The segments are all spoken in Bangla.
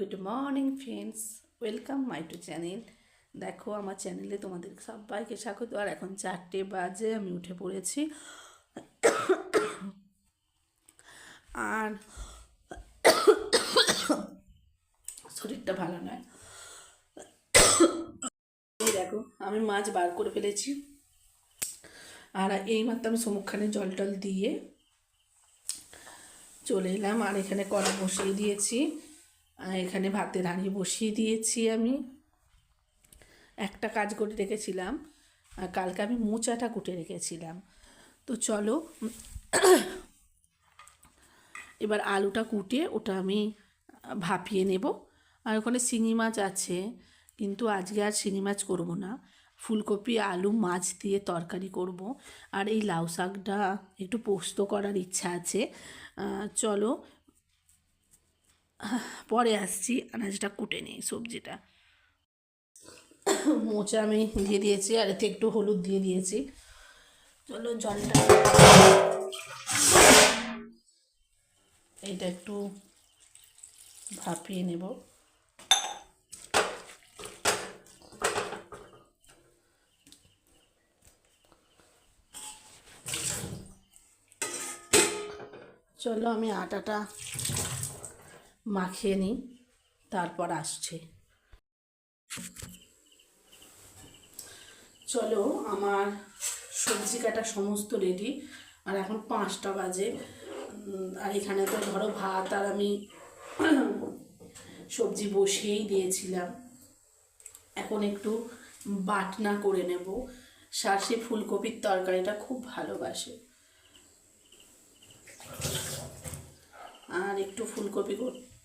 Good morning friends welcome my to channel দেখো, আমার চ্যানেলে তোমাদের সবাইকে স্বাগত। আর এখন চারটে বাজে, আমি উঠে পড়েছি। আর শরীরটা ভালো নয়। দেখো, আমি মাছ বার করে ফেলেছি। আর এই মাত্র আমি সমুখখানে জল টল দিয়ে চলে এলাম। আর এখানে কড়া বসিয়ে দিয়েছি। এখানে ভাতের হাঁড়ি বসিয়ে দিয়েছি আমি। একটা কাজ করে রেখেছিলাম কালকে আমি মোচাটা কুটে রেখেছিলাম। তো চলো, এবার আলুটা কুটে ওটা আমি ভাপিয়ে নেব। আর ওখানে শিঙি মাছ আছে, কিন্তু আজকে আর শিঙি মাছ করব না। ফুলকপি, আলু, মাছ দিয়ে তরকারি করব। আর এই লাউ শাকটা একটু পোস্ত করার ইচ্ছা আছে। চলো পরে আসছি, আনাজটা কুটে নিই সবজিটা। মোচা আমি দিয়ে দিয়েছি, আর এতে একটু হলুদ দিয়ে দিয়েছি। চলো জলটা এইটা একটু ভাপিয়ে নেব। চলো আমি আটাটা মাখিয়ে নিই, তারপর আসছে। চলো, আমার সবজি কাটা সমস্ত রেডি আর এখন পাঁচটা বাজে। আর এখানে তো ধরো ভাত আর আমি সবজি বসিয়েই দিয়েছিলাম। এখন একটু বাটনা করে নেব। শার্সি ফুলকপির তরকারিটা খুব ভালোবাসে। আর একটু ফুলকপি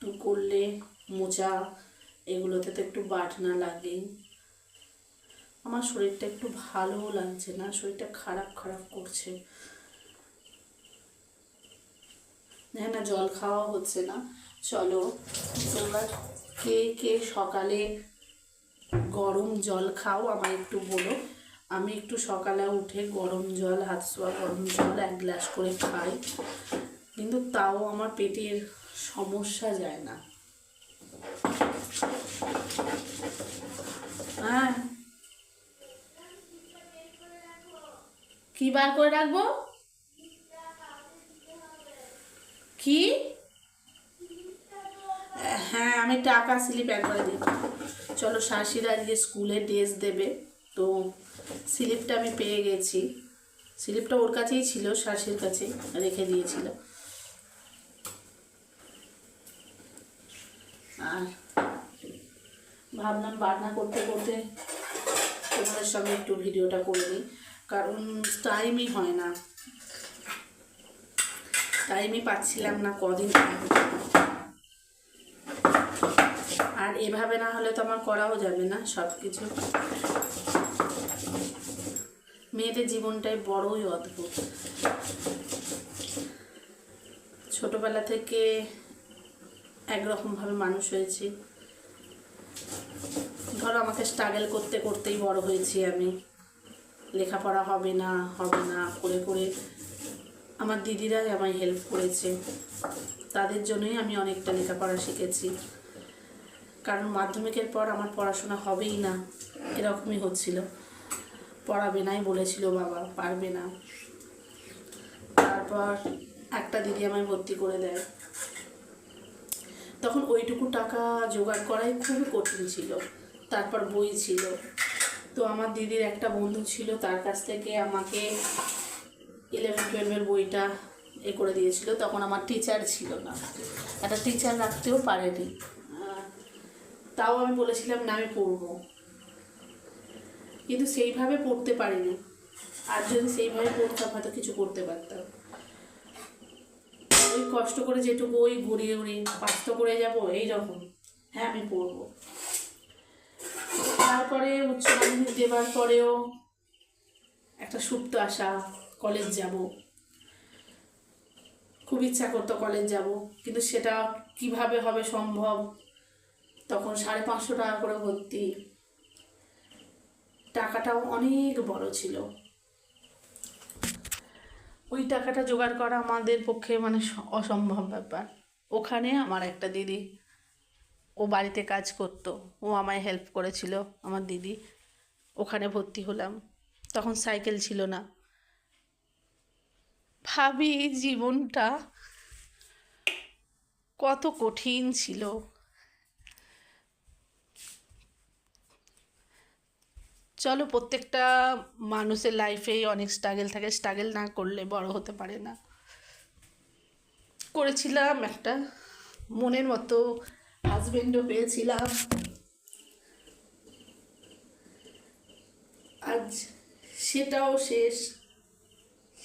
কর- করলে মোচা এগুলোতে তো একটু বাটনা লাগে। আমার শরীরটা একটু ভালো লাগছে না, শরীরটা খারাপ খারাপ করছে। হ্যাঁ না, জল খাওয়া হচ্ছে না। চলো, তোমরা কে কে সকালে গরম জল খাও আমায় একটু বলো। আমি একটু সকালে উঠে গরম জল, হাত ছোঁয়া গরম জল এক গ্লাস করে খাই। কিন্তু তাও আমার পেটের সমস্যা যায় না। হ্যাঁ। কি বার করে রাখব কি? হ্যাঁ আমি টাকা স্লিপ একবারে দিই। চলো শাশিরা আজকে স্কুলে ড্রেস দেবে। তো স্লিপটা আমি পেয়ে গেছি। স্লিপটা ওর কাছেই ছিল শাশির কাছে রেখে দিয়েছিল। আর ভাবলাম বাটনা করতে করতে তোমাদের সঙ্গে একটু ভিডিওটা করে নিই। কারণ টাইমই হয় না। টাইমই পাচ্ছিলাম না কদিন আর এভাবে না হলে তো আমার করাও যাবে না সব কিছু মেয়েদের জীবনটাই বড়ই অদ্ভুত। ছোটবেলা থেকে একরকমভাবে মানুষ হয়েছি। ধরো আমাকে স্ট্রাগল করতে করতেই বড় হয়েছি আমি। লেখাপড়া হবে না হবে না, করে করে আমার দিদিরাই আমায় হেল্প করেছে। তাদের জন্যই আমি অনেকটা লেখাপড়া শিখেছি। কারণ মাধ্যমিকের পর আমার পড়াশোনা হবেই না, এরকমই হচ্ছিল। পড়াবে নাই বলেছিল বাবা, পারবে না। তারপর একটা দিদি আমায় ভর্তি করে দেয়। তখন ওইটুকু টাকা জোগাড় করাই খুবই কঠিন ছিল। তারপর বই ছিল। তো আমার দিদির একটা বন্ধু ছিল, তার কাছ থেকে আমাকে ইলেভেন টুয়েলভের বইটা এ করে দিয়েছিল। তখন আমার টিচার ছিল না। একটা টিচার রাখতেও পারেনি। তাও আমি বলেছিলাম, না, আমি পড়ব। কিন্তু সেইভাবে পড়তে পারিনি। আর যদি সেইভাবে পড়তাম, হয়তো কিছু করতে পারতাম। কষ্ট করে যেটুকু ওই ঘুরিয়ে ঘুরিয়ে পাস তো করে যাব এইরকম হ্যাঁ আমি পড়ব তারপরে উচ্চ মাধ্যমিক দেবার পরেও একটা সুপ্ত আশা, কলেজ যাব। খুব ইচ্ছা করতো কলেজ যাব, কিন্তু সেটা কীভাবে হবে সম্ভব? তখন সাড়ে পাঁচশো টাকা করে ভর্তি। টাকাটাও অনেক বড় ছিল। ওই টাকাটা জোগাড় করা আমাদের পক্ষে মানে অসম্ভব ব্যাপার। ওখানে আমার একটা দিদি, ও বাড়িতে কাজ করতো, ও আমায় হেল্প করেছিল, আমার দিদি। ওখানে ভর্তি হলাম, তখন সাইকেল ছিল না। ভাবি জীবনটা কত কঠিন ছিল। চলো প্রত্যেকটা মানুষের লাইফেই অনেক স্ট্রাগেল থাকে। স্ট্রাগেল না করলে বড় হতে পারে না। করেছিলাম একটা। মনের মতো হাজবেন্ডও পেয়েছিলাম। আজ সেটাও শেষ।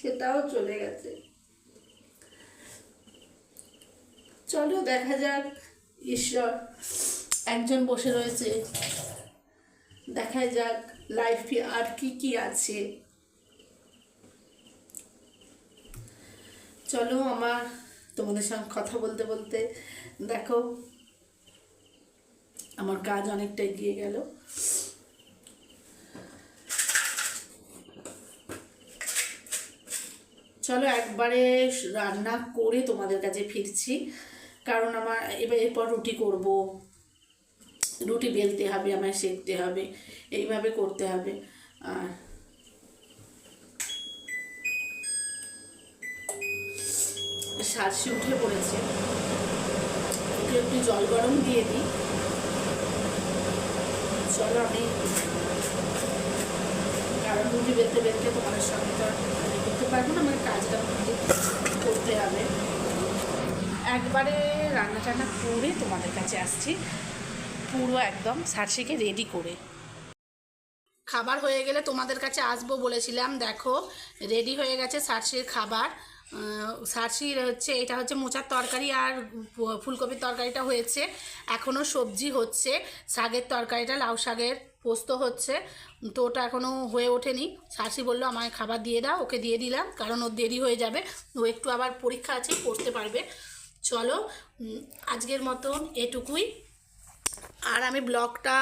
সেটাও চলে গেছে। চলো দেখা যাক, ঈশ্বর একজন বসে রয়েছে। দেখা যাক লাইফে আর কি কি আছে। চলো আমার তোমাদের সঙ্গে কথা বলতে বলতে, দেখো, আমার কাজ অনেকটা এগিয়ে গেল। চলো একবারে রান্না করে তোমাদের কাছে ফিরছি, কারণ আমার এবার এরপর রুটি করব। রুটি বেলতে হবে, আমায় সেঁকতে হবে, এইভাবে করতে হবে। আর সারসি উঠে পড়েছে। ওকে একটু জল গরম দিয়ে দিই। চলো আমি কারণ রুটি বেলতে বেলতে তোমাদের সঙ্গে তো আমি করতে পারব না আমার কাজটা করতে হবে। একবারে রান্না টান্না করে তোমাদের কাছে আসছি। পুরো একদম সারসিকে রেডি করে। খাবার হয়ে গেলে তোমাদের কাছে আসব বলেছিলাম, দেখো রেডি হয়ে গেছে সারসির খাবার। সারসির হচ্ছে, এটা হচ্ছে মোচার তরকারি আর ফুলকপির তরকারিটা হয়েছে। এখনও সবজি হচ্ছে শাকের তরকারিটা, লাউ শাকের পোস্ত হচ্ছে। তো ওটা এখনও হয়ে ওঠেনি। সারসি বলল, আমায় খাবার দিয়ে দাও, ওকে দিয়ে দিলাম, কারণ ওর দেরি হয়ে যাবে। ও একটু আবার পরীক্ষা আছে, পড়তে পারবে। চলো আজকের মতন এটুকুই। আর আমি ব্লগটা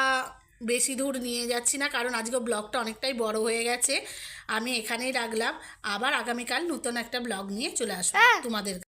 বেশি দূর নিয়ে যাচ্ছি না কারণ আজকে ব্লগটা অনেকটাই বড় হয়ে গেছে। আমি এখানেই রাখলাম। আবার আগামীকাল নতুন একটা ব্লগ নিয়ে চলে আসব তোমাদের